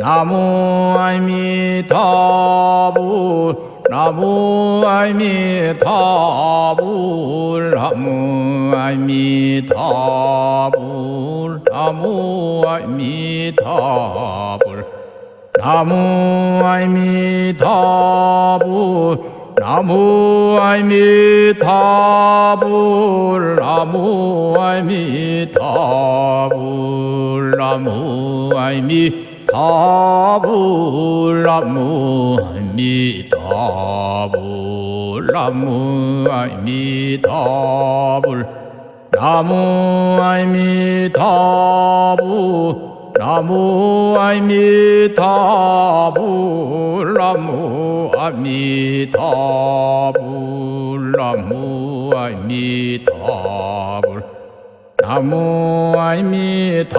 나무 아미타불 나무 아미타불 나무 아미타불 나무 아미타불. 나무 아미타불 나무 아미타불 나무 아미타불 나무 아미타불 나무 아미타불 나무 아미타불 나무 아미타불 나무 아미타불 나무 아미타불 나무 아미타불 나무 아미타불